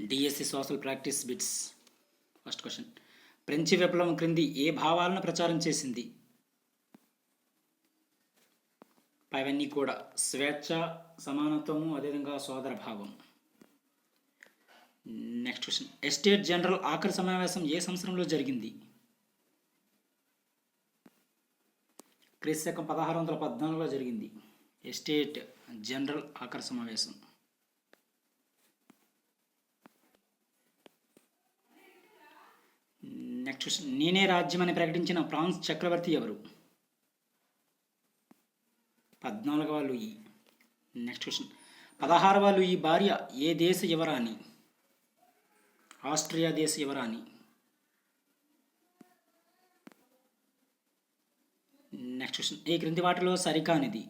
DSC social practice bits. First question French విప్లవం క్రింది ఏ భావాలను ప్రచారం చేసింది? పైవన్నీ కూడా. స్వేచ్ఛ సమానత్వము అదేవిధంగా సోదర భావం. నెక్స్ట్ క్వశ్చన్ ఎస్టేట్ జనరల్ ఆఖరి సమావేశం ఏ సంవత్సరంలో జరిగింది? క్రీస్తకం పదహారు వందల పద్నాలుగులో జరిగింది. ఎస్టేట్ జనరల్ ఆఖరి సమావేశం. నెక్స్ట్ క్వశ్చన్ నేనే రాజ్యం అని ప్రకటించిన ఫ్రాన్స్ చక్రవర్తి ఎవరు? పద్నాలుగవ లూయి నెక్స్ట్ క్వశ్చన్ పదహారవ లూయి భార్య ఏ దేశ యువరాణి? ఆస్ట్రియా దేశ యువరాణి. నెక్స్ట్ క్వశ్చన్ ఈ క్రింది వాటిలో సరికానిది?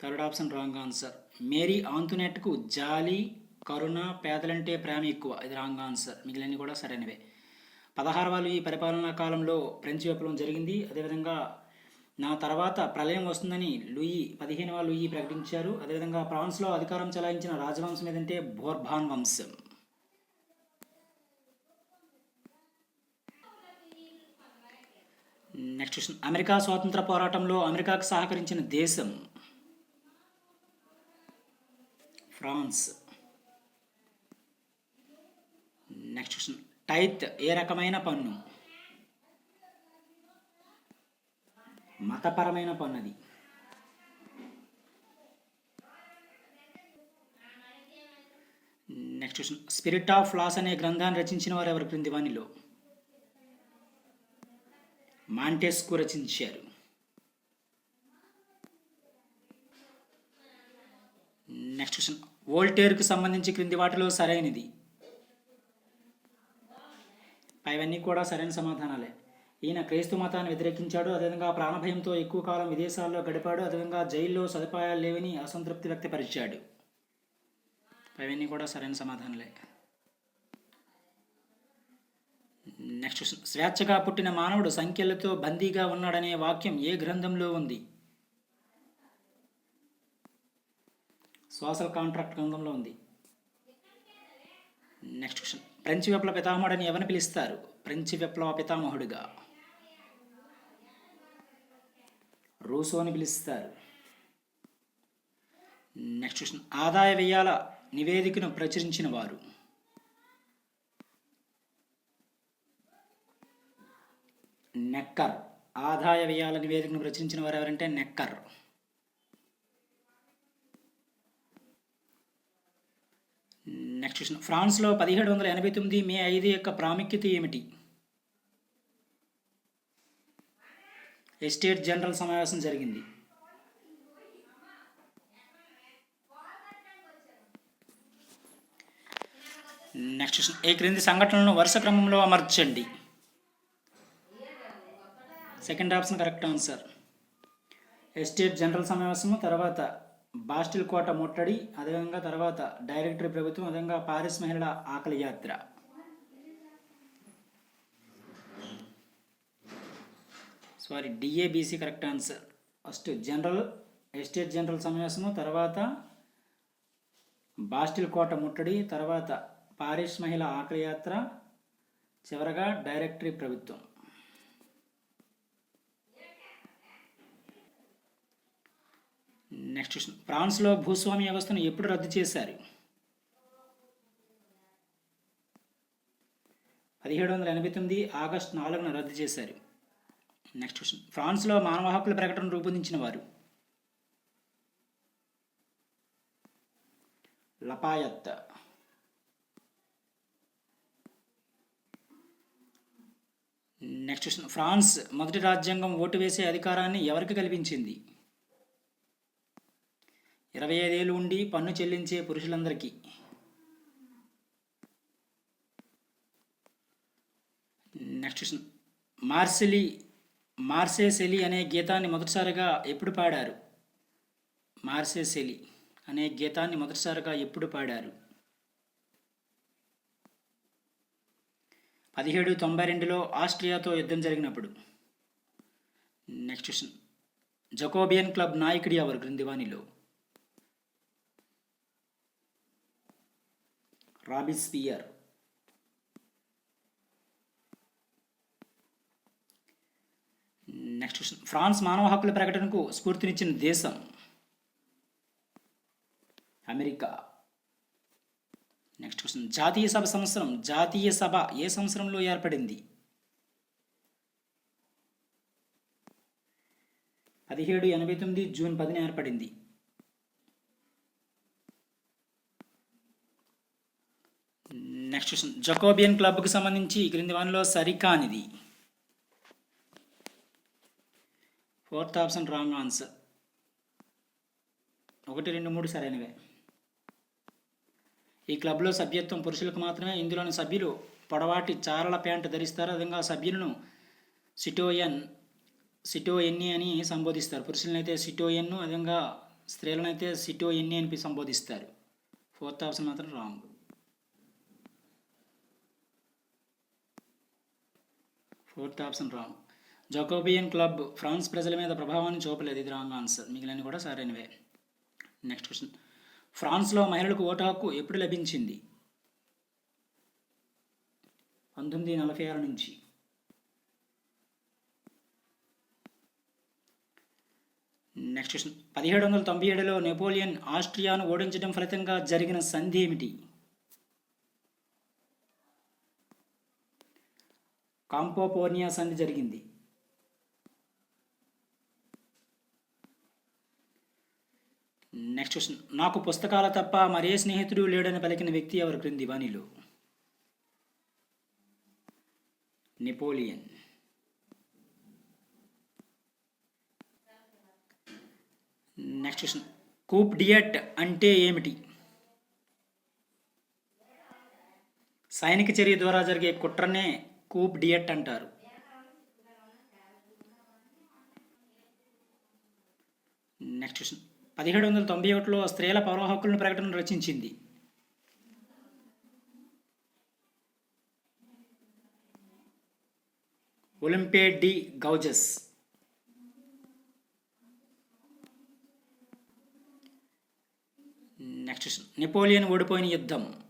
Third option wrong answer Marie ఆంతునెట్కు జాలీ కరుణ పేదలంటే ప్రేమ ఎక్కువ. ఇది రాంగ్ ఆన్సర్. మిగిలినవి కూడా సరైనవే. పదహారవాళ్ళు ఈ పరిపాలనా కాలంలో ఫ్రెంచ్ విప్లవం జరిగింది. అదేవిధంగా నా తర్వాత ప్రళయం వస్తుందని లూయి పదిహేనవ లూయి ప్రకటించారు. అదేవిధంగా ఫ్రాన్స్లో అధికారం చెలాయించిన రాజవంశం ఏదంటే బోర్బాన్ వంశం. Next question. అమెరికా స్వాతంత్ర పోరాటంలో అమెరికాకు సహకరించిన దేశం? ఫ్రాన్స్. నెక్స్ట్ క్వశ్చన్ టైత్ ఏ రకమైన పన్ను? మతపరమైన పన్ను అది next question spirit of laws అనే గ్రంథాన్ని రచించిన వారు ఎవరు? క్రింది వానిలో. మాంటెస్కు రచించారు. నెక్స్ట్ క్వశ్చన్ వోల్టేర్కు సంబంధించి క్రింది వాటిలో సరైనది. అవన్నీ కూడా సరైన సమాధానాలే. ఈయన క్రైస్తవ మతాన్ని వ్యతిరేకించాడు అదేవిధంగా ప్రాణభయంతో ఎక్కువ కాలం విదేశాల్లో గడిపాడు అదేవిధంగా జైల్లో సదుపాయాలు లేవని అసంతృప్తి వ్యక్తపరిచాడు. అవన్నీ కూడా సరైన సమాధానాలే. నెక్స్ట్ స్వేచ్ఛగా పుట్టిన మానవుడు సంఖ్యలతో బందీగా ఉన్నాడనే వాక్యం ఏ గ్రంథంలో ఉంది? సోషల్ కాంట్రాక్ట్ గ్రంథంలో ఉంది. నెక్స్ట్ క్వశ్చన్ ఫ్రెంచ్ విప్లవ పితామహుడని ఎవరిని పిలుస్తారు? ఫ్రెంచ్ విప్లవ పితామహుడిగా. రూసో అని పిలుస్తారు. నెక్స్ట్ క్వశ్చన్ ఆదాయ వ్యయాల నివేదికను ప్రచురించిన వారు. నెక్కర్ ఆదాయ వ్యయాల నివేదికను ప్రచురించిన వారు ఎవరంటే నెక్కర్ నెక్స్ట్ క్వశ్చన్ ఫ్రాన్స్లో పదిహేడు వందల ఎనభై తొమ్మిది మే ఐదు యొక్క ప్రాముఖ్యత ఏమిటి? ఎస్టేట్ జనరల్ సమావేశం జరిగింది. నెక్స్ట్ క్వశ్చన్ ఏ క్రింది సంఘటనలను వరుస క్రమంలో అమర్చండి? Second option correct answer estate general సమావేశము తర్వాత బాస్టిల్ కోట ముట్టడి అదేవిధంగా తర్వాత డైరెక్టరీ ప్రభుత్వం అదేవిధంగా పారిస్ మహిళల ఆకలి యాత్ర. Sorry D A B C correct answer first general estate general సమావేశము తర్వాత బాస్టిల్ కోట ముట్టడి తర్వాత పారిస్ మహిళ ఆకలి యాత్ర చివరగా డైరెక్టరీ ప్రభుత్వం. Next question. ఫ్రాన్స్లో భూస్వామ్య వ్యవస్థను ఎప్పుడు రద్దు చేశారు? పదిహేడు వందల ఎనభై తొమ్మిది ఆగస్టు నాలుగున రద్దు చేశారు. Next question. ఫ్రాన్స్లో మానవ హక్కుల ప్రకటన రూపొందించిన వారు? లపాయత్. Next question. ఫ్రాన్స్ మొదటి రాజ్యాంగం ఓటు వేసే అధికారాన్ని ఎవరికి కల్పించింది? ఇరవై ఐదేళ్ళు ఉండి పన్ను చెల్లించే పురుషులందరికీ. Next question. మార్సిలి మార్సేసెలి అనే గీతాన్ని మొదటిసారిగా ఎప్పుడు పాడారు? మార్సేసెలి అనే గీతాన్ని మొదటిసారిగా ఎప్పుడు పాడారు? పదిహేడు తొంభై రెండులో ఆస్ట్రియాతో యుద్ధం జరిగినప్పుడు. Next question. జకోబియన్ క్లబ్ నాయకుడి ఎవరు? గ్రంథివాణిలో వాణిలో రాబిస్పియర్ నెక్స్ట్ క్వశ్చన్ ఫ్రాన్స్ మానవ హక్కుల ప్రకటనకు స్ఫూర్తినిచ్చిన దేశం. అమెరికా. నెక్స్ట్ క్వశ్చన్ జాతీయ సభ సంవత్సరం. జాతీయ సభ ఏ సంవత్సరంలో ఏర్పడింది? పదిహేడు ఎనభై తొమ్మిది జూన్ పదిన ఏర్పడింది. నెక్స్ట్ క్వశ్చన్ జకోబియన్ క్లబ్కు సంబంధించి క్రింది వానిలో సరికానిది. ఫోర్త్ ఆప్షన్ రాంగ్ ఆన్సర్ ఒకటి రెండు మూడు సరైనవే. ఈ క్లబ్లో సభ్యత్వం పురుషులకు మాత్రమే ఇందులోని సభ్యులు పొడవాటి చారల ప్యాంటు ధరిస్తారు. అదేవిధంగా సభ్యులను సిటోయన్ సిటోఎన్ని అని సంబోధిస్తారు. పురుషులనైతే సిటోయన్ను అదేవిధంగా స్త్రీలనైతే సిటోఎన్ని అని సంబోధిస్తారు. ఫోర్త్ ఆప్షన్ మాత్రం wrong fourth option wrong Jacobin club France ప్రజల మీద ప్రభావాన్ని చూపలేదు ఇది రాంగ్ ఆన్సర్ మిగిలిన కూడా సరైనవే. నెక్స్ట్ క్వశ్చన్ ఫ్రాన్స్లో మహిళలకు ఓటు హక్కు ఎప్పుడు లభించింది? పంతొమ్మిది నలభై ఆరు నుంచి. నెక్స్ట్ క్వశ్చన్ పదిహేడు వందల తొంభై ఏడులో నెపోలియన్ ఆస్ట్రియాను ఓడించడం ఫలితంగా జరిగిన సంధి ఏమిటి? కాంపోపోర్నియా సంధి జరిగింది. నెక్స్ట్ క్వశ్చన్ నాకు పుస్తకాల తప్ప మరే స్నేహితుడు లేడని పలికిన వ్యక్తి ఎవరు? క్రింది వాణిలో. Napoleon next question coup d'etat అంటే ఏమిటి? సైనిక చర్య ద్వారా జరిగే కుట్రనే కూప్ డియట్ అంటారు. Next question. పదిహేడు వందల తొంభై ఒకటిలో స్త్రీల పౌర హక్కులను ప్రకటన రచించింది. Olympe de Gouges. Next question. Napoleon ఓడిపోయిన యుద్ధం.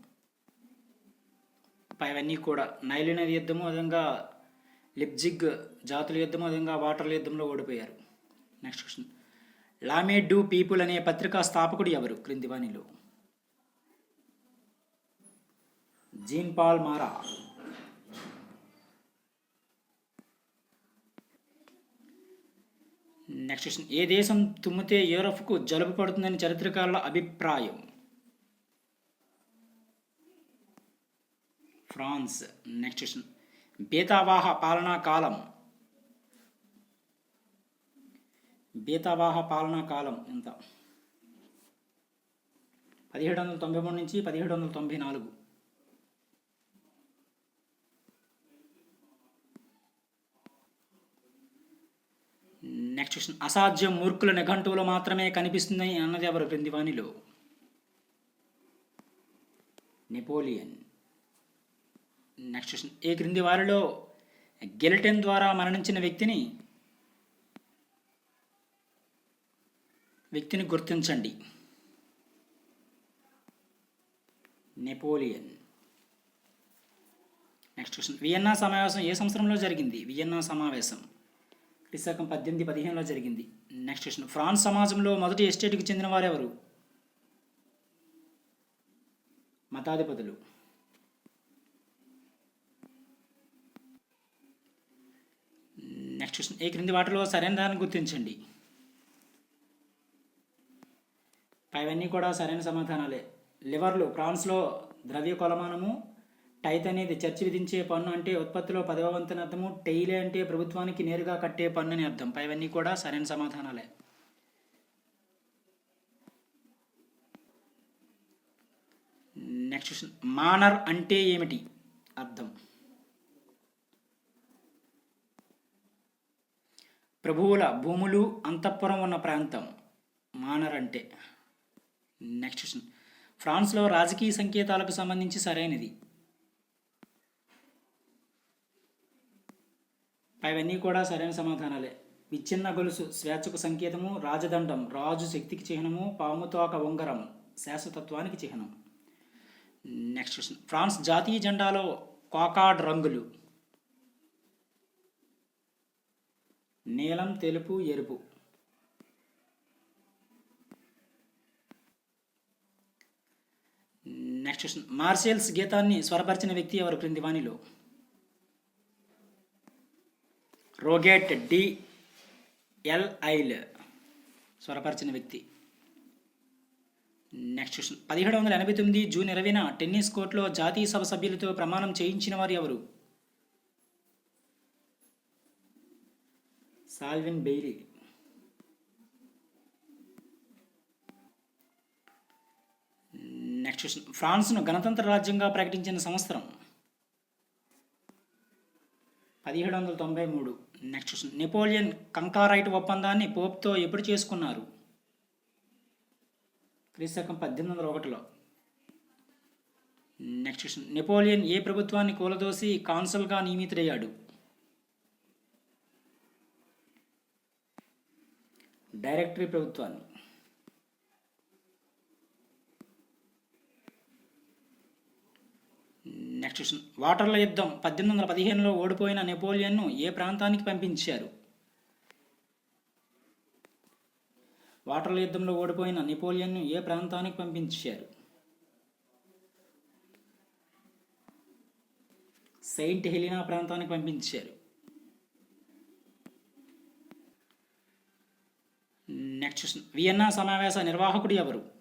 పైవన్నీ కూడా. నైలు నది యుద్ధము అదేవిధంగా లిప్జిగ్ జాతుల యుద్ధము అదేవిధంగా వాటర్ల యుద్ధంలో ఓడిపోయారు. Next question l'ami du peuple అనే పత్రికా స్థాపకుడు ఎవరు? క్రిందివాణిలో. Jean Paul Marat. Next question ఏ దేశం తుమ్మితే యూరప్కు జలుబు పడుతుందని చరిత్రకారుల అభిప్రాయం? ఫ్రాన్స్. నెక్స్ట్ క్వశ్చన్ బేతావాహ పాలనా కాలం. బేతావాహ పాలనా కాలం ఎంత? పదిహేడు వందల తొంభై మూడు నుంచి పదిహేడు వందల తొంభై నాలుగు. నెక్స్ట్ క్వశ్చన్ అసాధ్యం మూర్ఖుల నిఘంటువులు మాత్రమే కనిపిస్తున్నాయి అన్నది ఎవరు క్రింది వాణిలో? నెపోలియన్ నెక్స్ట్ క్వశ్చన్ ఏ క్రింది వారిలో గెలిటెన్ ద్వారా మరణించిన వ్యక్తిని వ్యక్తిని గుర్తించండి? నెపోలియన్ నెక్స్ట్ క్వశ్చన్ వియన్నా సమావేశం ఏ సంవత్సరంలో జరిగింది? వియన్నా సమావేశం. క్రిశకం పద్దెనిమిది పదిహేనులో జరిగింది. నెక్స్ట్ క్వశ్చన్ ఫ్రాన్స్ సమాజంలో మొదటి ఎస్టేట్కి చెందిన వారెవరు? మతాధిపతులు. నెక్స్ట్ క్వశ్చన్ ఏ క్రింది వాటిలో సరైన దాన్ని గుర్తించండి. పైవన్నీ కూడా సరైన సమాధానాలే. లివర్లు ఫ్రాన్స్లో ద్రవ్య కొలమానము టైత్ అనేది చర్చి విధించే పన్ను అంటే ఉత్పత్తిలో పదవ వంతున అర్థము టెయిలే అంటే ప్రభుత్వానికి నేరుగా కట్టే పన్ను అని అర్థం. పైవన్నీ కూడా సరైన సమాధానాలే. నెక్స్ట్ క్వశ్చన్ మానర్ అంటే ఏమిటి? అర్థం. ప్రభువుల భూములు అంతఃపురం ఉన్న ప్రాంతం మానర్ అంటే నెక్స్ట్ క్వశ్చన్ ఫ్రాన్స్లో రాజకీయ సంకేతాలకు సంబంధించి సరైనది. అవన్నీ కూడా సరైన సమాధానాలే. విచ్ఛిన్న గొలుసు స్వేచ్ఛకు సంకేతము రాజదండం రాజు శక్తికి చిహ్నము పాముతోక ఉంగరం శాశ్వతత్వానికి చిహ్నం. నెక్స్ట్ క్వశ్చన్ ఫ్రాన్స్ జాతీయ జెండాలో కాకాడ్ రంగులు. నీలం తెలుపు ఎరుపు. నెక్స్ట్ క్వశ్చన్ మార్షల్స్ గీతాన్ని స్వరపరిచిన వ్యక్తి ఎవరు? క్రింది వాణిలో. రోగేట్ డి. ఎల్ఐల్ స్వరపరిచిన వ్యక్తి. నెక్స్ట్ క్వశ్చన్ పదిహేడు వందల ఎనభై తొమ్మిది జూన్ ఇరవైన టెన్నిస్ కోర్టులో జాతీయ సభ సభ్యులతో ప్రమాణం చేయించిన వారు ఎవరు? సాల్విన్ బెయిలీ నెక్స్ట్ క్వశ్చన్ ఫ్రాన్స్ను గణతంత్ర రాజ్యంగా ప్రకటించిన సంవత్సరం. పదిహేడు వందల తొంభై మూడు. నెక్స్ట్ క్వశ్చన్ నెపోలియన్ కంకారైట్ ఒప్పందాన్ని పోప్తో ఎప్పుడు చేసుకున్నారు? క్రీస్తకం పద్దెనిమిది వందల ఒకటిలో. నెక్స్ట్ క్వశ్చన్ నెపోలియన్ ఏ ప్రభుత్వాన్ని కూలదోసి కాన్సల్గా నియమితుడయ్యాడు? డైరెక్టరీ ప్రభుత్వాన్ని. Next question. వాటర్ల యుద్ధం పద్దెనిమిది వందల పదిహేనులో ఓడిపోయిన నెపోలియన్ను ఏ ప్రాంతానికి పంపించారు? వాటర్ల యుద్ధంలో ఓడిపోయిన నెపోలియన్ను ఏ ప్రాంతానికి పంపించారు? సెయింట్ హెలినా ప్రాంతానికి పంపించారు. నెక్స్ట్ క్వశ్చన్ వియన్నా సమావేశ నిర్వాహకుడు ఎవరు?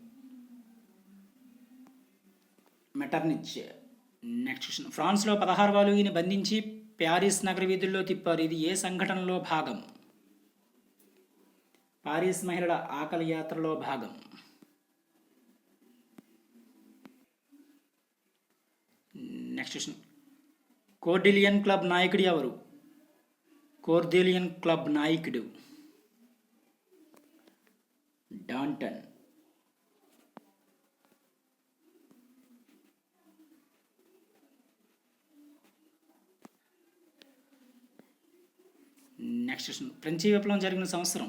మెటర్నిచ్. Next question. ఫ్రాన్స్లో పదహారు వాలుగిని బంధించి ప్యారిస్ నగర వీధుల్లో తిప్పారు. ఇది ఏ సంఘటనలో భాగం? పారిస్ మహిళల ఆకలి యాత్రలో భాగం. Next question. కోర్డిలియన్ క్లబ్ నాయకుడు ఎవరు? కోర్డిలియన్ క్లబ్ నాయకుడు. డాంటన్. నెక్స్ట్ క్వశ్చన్ ఫ్రెంచి విప్లవం జరిగిన సంవత్సరం.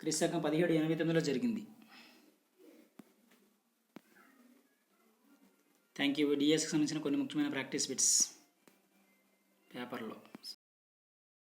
క్రీస్తకం పదిహేడు ఎనభై తొమ్మిదిలో జరిగింది. థ్యాంక్ యూ డిఎస్కి సంబంధించిన కొన్ని ముఖ్యమైన ప్రాక్టీస్ బిట్స్